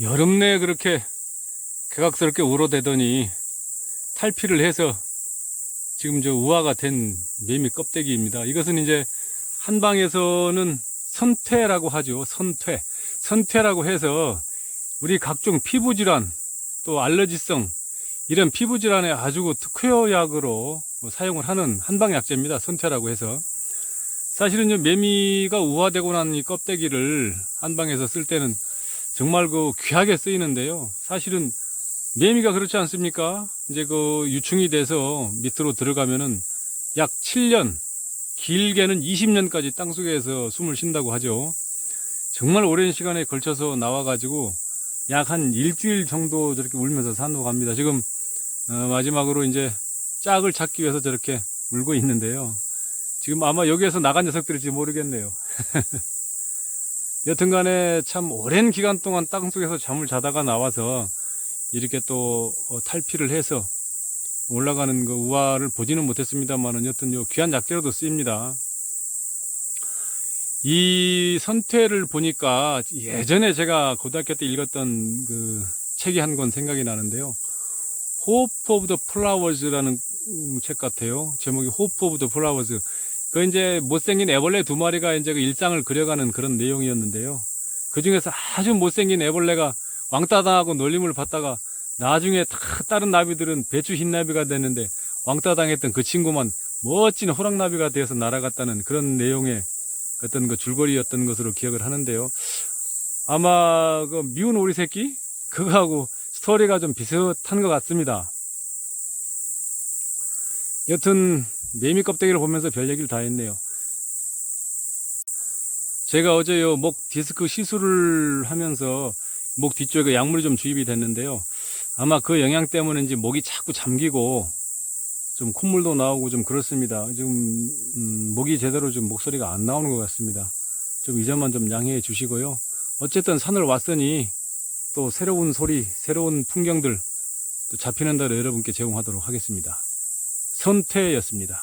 여름 내에 그렇게 개각스럽게 우러대더니 탈피를 해서 지금 저 우화가 된 매미 껍데기입니다. 이것은 이제 한방에서는 선퇴라고 하죠. 선퇴. 선퇴라고 해서 우리 각종 피부질환 또 알러지성 이런 피부질환에 아주 그 특효 약으로 뭐 사용을 하는 한방약재입니다. 선퇴라고 해서. 사실은 이 매미가 우화되고 난 이 껍데기를 한방에서 쓸 때는 정말 그 귀하게 쓰이는데요. 사실은 매미가 그렇지 않습니까? 이제 그 유충이 돼서 밑으로 들어가면은 약 7년, 길게는 20년까지 땅 속에서 숨을 쉰다고 하죠. 정말 오랜 시간에 걸쳐서 나와가지고 약 한 일주일 정도 저렇게 울면서 산다고 합니다. 지금 어, 마지막으로 이제 짝을 찾기 위해서 저렇게 울고 있는데요. 지금 아마 여기에서 나간 녀석들일지 모르겠네요. 여튼간에 참 오랜 기간 동안 땅속에서 잠을 자다가 나와서 이렇게 또 어, 탈피를 해서 올라가는 그 우화를 보지는 못했습니다만은 여튼 요 귀한 약재로도 쓰입니다. 이 선퇴를 보니까 예전에 제가 고등학교 때 읽었던 그 책이 한 권 생각이 나는데요. 호프 오브 더 플라워즈라는 음, 책 같아요. 제목이 호프 오브 더 플라워즈. 그 이제 못생긴 애벌레 두 마리가 이제 그 일상을 그려가는 그런 내용이었는데요. 그 중에서 아주 못생긴 애벌레가 왕따 당하고 놀림을 받다가 나중에 다 다른 나비들은 배추 흰나비가 됐는데 왕따 당했던 그 친구만 멋진 호랑나비가 되어서 날아갔다는 그런 내용의 어떤 그 줄거리였던 것으로 기억을 하는데요. 아마 그 미운 오리 새끼 그거하고 스토리가 좀 비슷한 것 같습니다. 여튼 매미 껍데기를 보면서 별 얘기를 다 했네요. 제가 어제 요목 디스크 시술을 하면서 목 뒤쪽에 약물이 좀 주입이 됐는데요. 아마 그 영향 때문인지 목이 자꾸 잠기고 좀 콧물도 나오고 좀 그렇습니다. 지금 음, 목이 제대로 좀 목소리가 안 나오는 것 같습니다. 좀이 점만 좀 양해해 주시고요. 어쨌든 산을 왔으니 또 새로운 소리, 새로운 풍경들 또 잡히는 대로 여러분께 제공하도록 하겠습니다. 선태였습니다.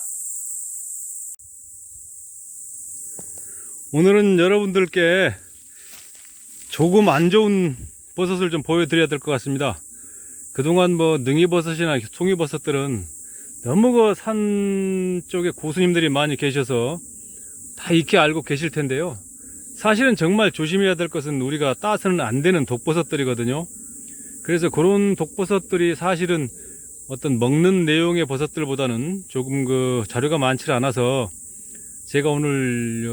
오늘은 여러분들께 조금 안 좋은 버섯을 좀 보여드려야 될 것 같습니다. 그동안 뭐 능이버섯이나 송이버섯들은 너무 그 산 쪽에 고수님들이 많이 계셔서 다 익히 알고 계실 텐데요. 사실은 정말 조심해야 될 것은 우리가 따서는 안 되는 독버섯들이거든요. 그래서 그런 독버섯들이 사실은 어떤 먹는 내용의 버섯들보다는 조금 그 자료가 많지 않아서 제가 오늘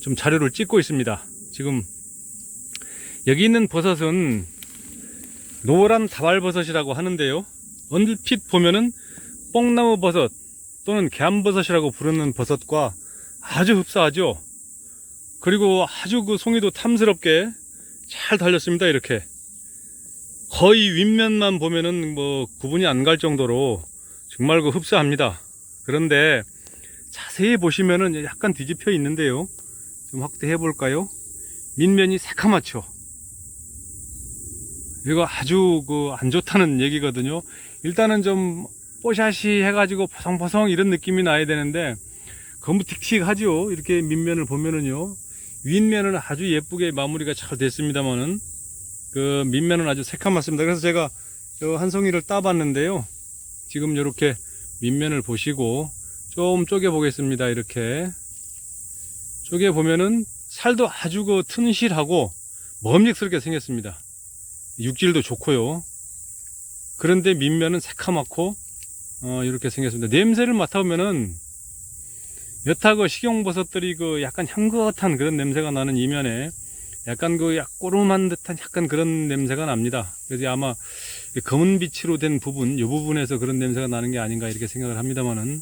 요좀 자료를 찍고 있습니다. 지금 여기 있는 버섯은 노란 다발버섯이라고 하는데요. 얼핏 보면은 뽕나무 버섯 또는 갸암버섯이라고 부르는 버섯과 아주 흡사하죠. 그리고 아주 그 송이도 탐스럽게 잘 달렸습니다. 이렇게 거의 윗면만 보면은 뭐 구분이 안 갈 정도로 정말 그 흡사합니다. 그런데 자세히 보시면은 약간 뒤집혀 있는데요. 좀 확대해 볼까요? 밑면이 새카맣죠. 이거 아주 그 안 좋다는 얘기거든요. 일단은 좀 뽀샤시 해가지고 포성포성 이런 느낌이 나야 되는데 너무 틱틱하죠. 이렇게 밑면을 보면은요. 윗면은 아주 예쁘게 마무리가 잘 됐습니다만은 그 밑면은 아주 새카맣 습니다. 그래서 제가 한 송이를 따봤는데요. 지금 이렇게 밑면을 보시고 좀 쪼개 보겠습니다. 이렇게 쪼개 보면은 살도 아주 그 튼실하고 먹음직스럽게 생겼습니다. 육질도 좋고요. 그런데 밑면은 새카맣고 어, 이렇게 생겼습니다. 냄새를 맡아보면은 여타 그 식용버섯들이 그 약간 향긋한 그런 냄새가 나는 이면에 약간 그 꼬름한 듯한 약간 그런 냄새가 납니다. 그래서 아마 검은 빛으로 된 부분, 이 부분에서 그런 냄새가 나는 게 아닌가 이렇게 생각을 합니다만은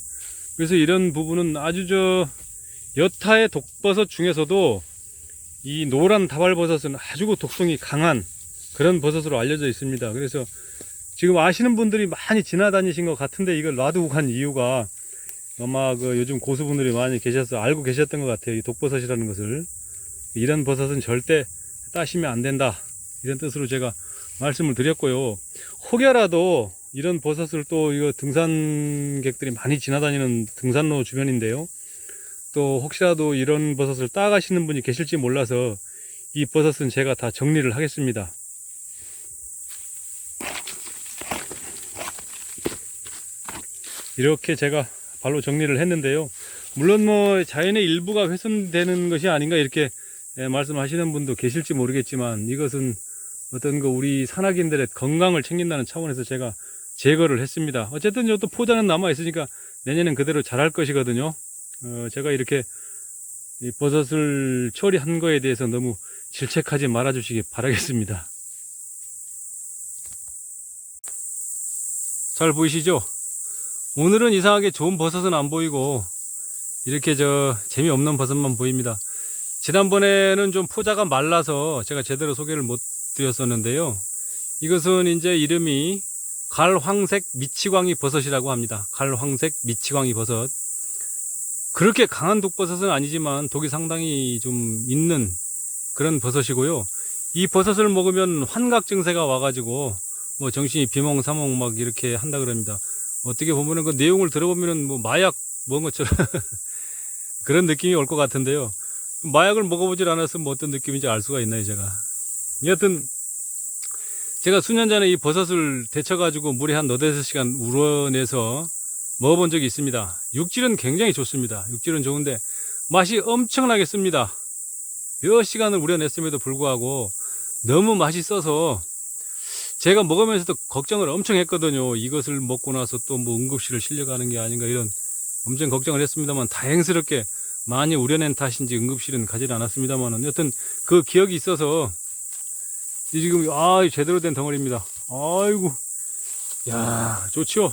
그래서 이런 부분은 아주 저 여타의 독버섯 중에서도 이 노란 다발버섯은 아주 그 독성이 강한 그런 버섯으로 알려져 있습니다. 그래서 지금 아시는 분들이 많이 지나다니신 것 같은데 이걸 놔두고 간 이유가 아마 그 요즘 고수분들이 많이 계셔서 알고 계셨던 것 같아요. 이 독버섯이라는 것을. 이런 버섯은 절대 따시면 안 된다. 이런 뜻으로 제가 말씀을 드렸고요. 혹여라도 이런 버섯을 또 이거 등산객들이 많이 지나다니는 등산로 주변인데요. 또 혹시라도 이런 버섯을 따가시는 분이 계실지 몰라서 이 버섯은 제가 다 정리를 하겠습니다. 이렇게 제가 발로 정리를 했는데요. 물론 뭐 자연의 일부가 훼손되는 것이 아닌가 이렇게 예, 말씀하시는 분도 계실지 모르겠지만 이것은 어떤 그 우리 산악인들의 건강을 챙긴다는 차원에서 제가 제거를 했습니다. 어쨌든 이것도 포자는 남아 있으니까 내년엔 그대로 자랄 것이거든요. 어, 제가 이렇게 이 버섯을 처리한 거에 대해서 너무 질책하지 말아 주시기 바라겠습니다. 잘 보이시죠? 오늘은 이상하게 좋은 버섯은 안 보이고 이렇게 저 재미없는 버섯만 보입니다. 지난번에는 좀 포자가 말라서 제가 제대로 소개를 못 드렸었는데요. 이것은 이제 이름이 갈황색 미치광이 버섯이라고 합니다. 갈황색 미치광이 버섯. 그렇게 강한 독버섯은 아니지만 독이 상당히 좀 있는 그런 버섯이고요. 이 버섯을 먹으면 환각 증세가 와가지고 뭐 정신이 비몽사몽 막 이렇게 한다 그럽니다. 어떻게 보면은 그 내용을 들어보면은 뭐 마약 먹은 것처럼 그런 느낌이 올 것 같은데요. 마약을 먹어보질 않아서 뭐 어떤 느낌인지 알 수가 있나요, 제가. 여하튼, 제가 수년 전에 이 버섯을 데쳐가지고 물에 한 너댓 시간 우러내서 먹어본 적이 있습니다. 육질은 굉장히 좋습니다. 육질은 좋은데 맛이 엄청나게 씁니다. 몇 시간을 우려냈음에도 불구하고 너무 맛있어서 제가 먹으면서도 걱정을 엄청 했거든요. 이것을 먹고 나서 또 뭐 응급실을 실려가는 게 아닌가 이런 엄청 걱정을 했습니다만 다행스럽게 많이 우려낸 탓인지 응급실은 가지 않았습니다만 여튼 그 기억이 있어서 이 지금 아 제대로 된 덩어리입니다. 아이고 야 좋죠.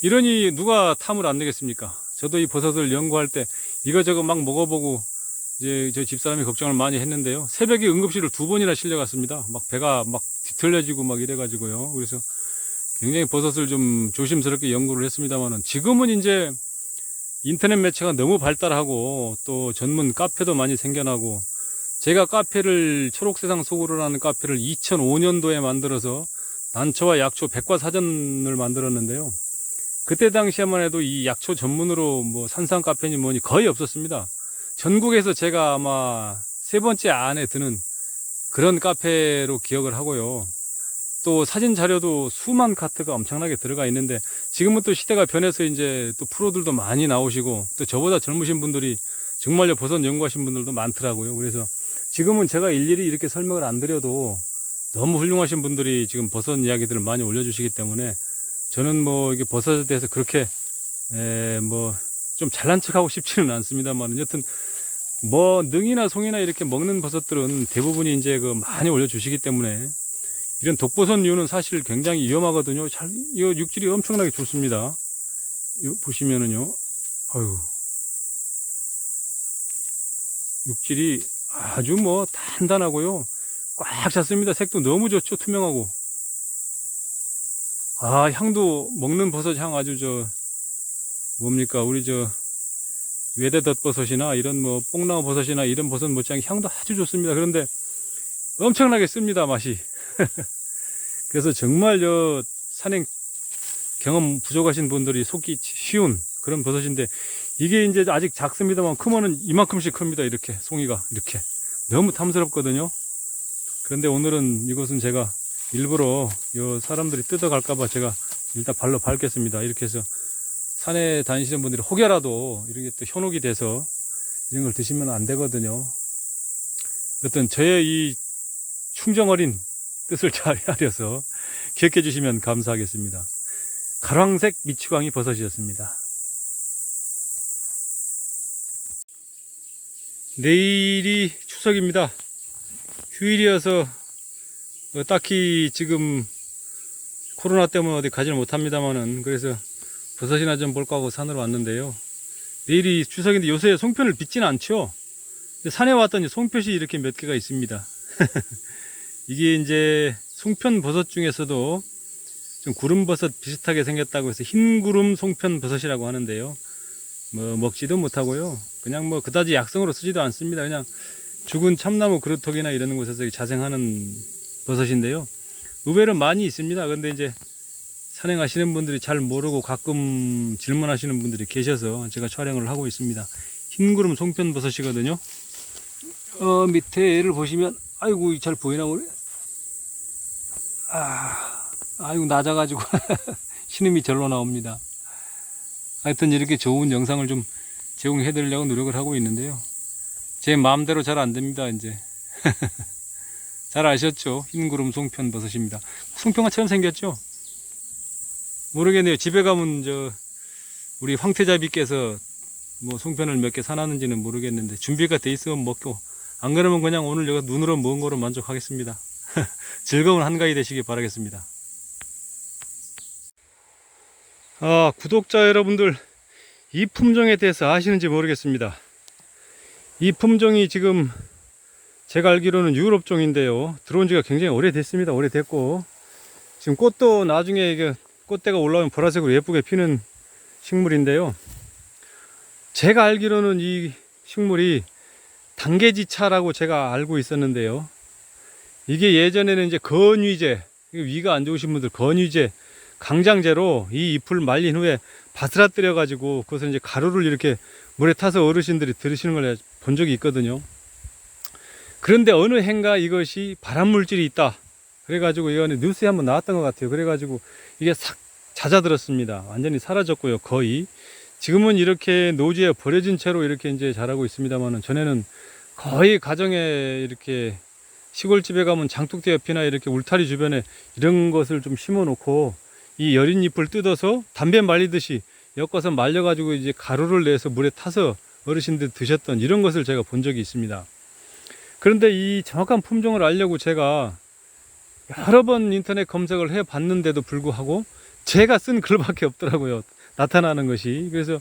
이러니 누가 탐을 안 내겠습니까? 저도 이 버섯을 연구할 때 이거저거 막 먹어보고 이제 저 집사람이 걱정을 많이 했는데요. 새벽에 응급실을 두 번이나 실려갔습니다. 막 배가 막 뒤틀려지고 막 이래가지고요. 그래서 굉장히 버섯을 좀 조심스럽게 연구를 했습니다만은 지금은 이제 인터넷 매체가 너무 발달하고 또 전문 카페도 많이 생겨나고 제가 카페를 초록세상 속으로라는 카페를 2005년도에 만들어서 단초와 약초 백과사전을 만들었는데요. 그때 당시에만 해도 이 약초 전문으로 뭐 산상 카페니 뭐니 거의 없었습니다. 전국에서 제가 아마 세 번째 안에 드는 그런 카페로 기억을 하고요. 또 사진 자료도 수만 카트가 엄청나게 들어가 있는데 지금은 또 시대가 변해서 이제 또 프로들도 많이 나오시고 또 저보다 젊으신 분들이 정말요 버섯 연구하신 분들도 많더라고요. 그래서 지금은 제가 일일이 이렇게 설명을 안 드려도 너무 훌륭하신 분들이 지금 버섯 이야기들을 많이 올려주시기 때문에 저는 뭐 이게 버섯에 대해서 그렇게 뭐 좀 잘난 척하고 싶지는 않습니다만 여튼 뭐 능이나 송이나 이렇게 먹는 버섯들은 대부분이 이제 그 많이 올려주시기 때문에 이런 독버섯류는 사실 굉장히 위험하거든요. 잘, 이거 육질이 엄청나게 좋습니다. 보시면은요, 아유. 육질이 아주 뭐 단단하고요. 꽉 찼습니다. 색도 너무 좋죠. 투명하고. 아, 향도 먹는 버섯 향 아주 저, 뭡니까. 우리 저, 외대덧 버섯이나 이런 뭐 뽕나무 버섯이나 이런 버섯 못지않게 향도 아주 좋습니다. 그런데 엄청나게 씁니다. 맛이. 그래서 정말 저 산행 경험 부족하신 분들이 속기 쉬운 그런 버섯인데 이게 이제 아직 작습니다만 크면은 이만큼씩 큽니다. 이렇게 송이가 이렇게 너무 탐스럽거든요. 그런데 오늘은 이것은 제가 일부러 요 사람들이 뜯어갈까봐 제가 일단 발로 밟겠습니다. 이렇게 해서 산에 다니시는 분들이 혹여라도 이렇게 또 현혹이 돼서 이런 걸 드시면 안 되거든요. 어떤 저의 이 충정 어린 뜻을 잘 헤아려서 기억해 주시면 감사하겠습니다. 가랑색 미치광이 버섯이었습니다. 내일이 추석입니다. 휴일이어서 어, 딱히 지금 코로나 때문에 어디 가지를 못합니다만은 그래서 버섯이나 좀 볼까 하고 산으로 왔는데요. 내일이 추석인데 요새 송편을 빚지는 않죠. 산에 왔더니 송편이 이렇게 몇 개가 있습니다. 이게 이제 송편 버섯 중에서도 좀 구름버섯 비슷하게 생겼다고 해서 흰구름 송편 버섯이라고 하는데요. 뭐 먹지도 못하고요. 그냥 뭐 그다지 약성으로 쓰지도 않습니다. 그냥 죽은 참나무 그루터기나 이런 곳에서 자생하는 버섯인데요. 의외로 많이 있습니다. 근데 이제 산행하시는 분들이 잘 모르고 가끔 질문하시는 분들이 계셔서 제가 촬영을 하고 있습니다. 흰구름 송편 버섯이거든요. 어, 밑에 얘를 보시면, 아이고, 잘 보이나 모르 아, 아이고, 낮아가지고, 신음이 절로 나옵니다. 하여튼 이렇게 좋은 영상을 좀 제공해 드리려고 노력을 하고 있는데요. 제 마음대로 잘 안 됩니다, 이제. 잘 아셨죠? 흰구름 송편 버섯입니다. 송편과처럼 생겼죠? 모르겠네요. 집에 가면 저 우리 황태자비께서 뭐 송편을 몇 개 사놨는지는 모르겠는데 준비가 돼 있으면 먹고 안 그러면 그냥 오늘 제가 눈으로 먹은 거로 만족하겠습니다. 즐거운 한가위 되시길 바라겠습니다. 아, 구독자 여러분들 이 품종에 대해서 아시는지 모르겠습니다. 이 품종이 지금 제가 알기로는 유럽종인데요. 들어온 지가 굉장히 오래됐습니다. 오래됐고 지금 꽃도 나중에 이게 꽃대가 올라오면 보라색으로 예쁘게 피는 식물인데요. 제가 알기로는 이 식물이 당계지차라고 제가 알고 있었는데요. 이게 예전에는 이제 건위제, 위가 안 좋으신 분들 건위제, 강장제로 이 잎을 말린 후에 바스라뜨려 가지고 그것을 이제 가루를 이렇게 물에 타서 어르신들이 들으시는 걸 본 적이 있거든요. 그런데 어느 해인가 이것이 발암 물질이 있다. 그래가지고 이거는 뉴스에 한번 나왔던 것 같아요. 그래가지고 이게 싹 잦아들었습니다. 완전히 사라졌고요. 거의. 지금은 이렇게 노지에 버려진 채로 이렇게 이제 자라고 있습니다만은 전에는 거의 가정에 이렇게 시골집에 가면 장독대 옆이나 이렇게 울타리 주변에 이런 것을 좀 심어 놓고 이 여린 잎을 뜯어서 담배 말리듯이 엮어서 말려가지고 이제 가루를 내서 물에 타서 어르신들 드셨던 이런 것을 제가 본 적이 있습니다. 그런데 이 정확한 품종을 알려고 제가 여러 번 인터넷 검색을 해 봤는데도 불구하고 제가 쓴 글밖에 없더라고요. 나타나는 것이. 그래서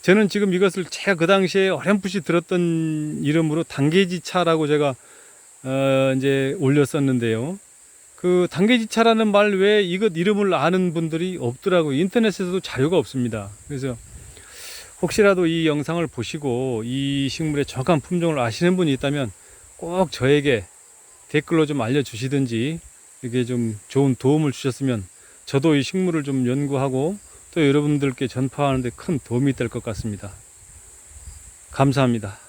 저는 지금 이것을 제가 그 당시에 어렴풋이 들었던 이름으로 당계지차라고 제가 어 이제 올렸었는데요. 그 당계지차라는 말 외에 이것 이름을 아는 분들이 없더라고요. 인터넷에서도 자료가 없습니다. 그래서 혹시라도 이 영상을 보시고 이 식물의 정확한 품종을 아시는 분이 있다면 꼭 저에게 댓글로 좀 알려주시든지 이게 좀 좋은 도움을 주셨으면 저도 이 식물을 좀 연구하고 또 여러분들께 전파하는데 큰 도움이 될 것 같습니다. 감사합니다.